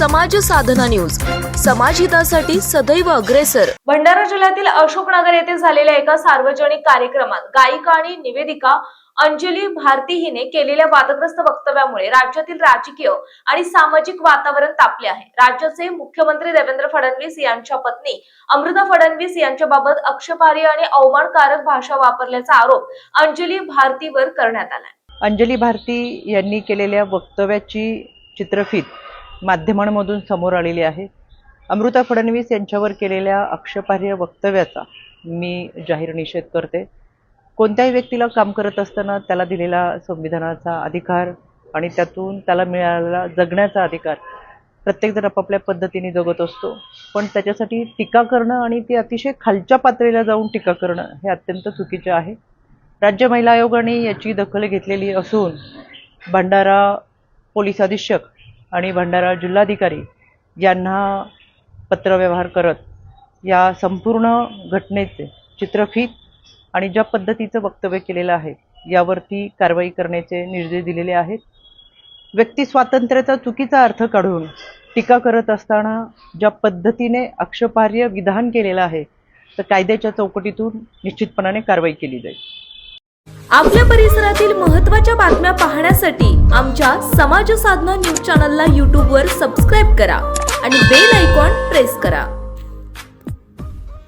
साधना news. समाजहितासाठी सदैव अग्रेसर. भंडारा जिल्ह्यातील अशोकनगर येथे झालेल्या एका सार्वजनिक कार्यक्रमात गायिका आणि निवेदिका अंजली भारती हिने केलेल्या वादग्रस्त वक्तव्यामुळे राज्यातील राजकीय आणि सामाजिक वातावरण तापले आहे. राज्याचे मुख्यमंत्री देवेंद्र फडणवीस यांच्या पत्नी अमृता फडणवीस यांच्याबाबत आक्षेपार्ह आणि अवमानकारक भाषा वापरल्याचा आरोप अंजली भारतीवर करण्यात आलाय. अंजली भारती यांनी केलेल्या वक्तव्याची चित्रफीत माध्यमांमधून समोर आलेली आहे. अमृता फडणवीस यांच्यावर केलेल्या आक्षेपार्ह वक्तव्याचा मी जाहीर निषेध करते. कोणत्याही व्यक्तीला काम करत असताना त्याला दिलेला संविधानाचा अधिकार आणि त्यातून त्याला मिळालेला जगण्याचा अधिकार प्रत्येकजण आपापल्या पद्धतीने जगत असतो. पण त्याच्यासाठी टीका करणं आणि ती अतिशय खालच्या पातळीला जाऊन टीका करणं हे अत्यंत चुकीचे आहे. राज्य महिला आयोगाने याची दखल घेतलेली असून भंडारा पोलीस अधीक्षक आणि भंडारा जिल्हाधिकारी यांना पत्रव्यवहार करत या संपूर्ण घटनेचे चित्रफीत आणि ज्या पद्धतीचं वक्तव्य केलेलं आहे यावरती कारवाई करण्याचे निर्देश दिलेले आहेत. व्यक्ती स्वातंत्र्याचा चुकीचा अर्थ काढून टीका करत असताना ज्या पद्धतीने आक्षेपार्ह विधान केलेलं आहे तर कायद्याच्या चौकटीतून निश्चितपणाने कारवाई केली जाईल. आपल्या परिसरातील महत्त्वाच्या बातम्या पाहण्यासाठी आमच्या समाज साधना न्यूज चॅनलला यूट्यूबवर सबस्क्राईब करा आणि बेल आयकॉन प्रेस करा.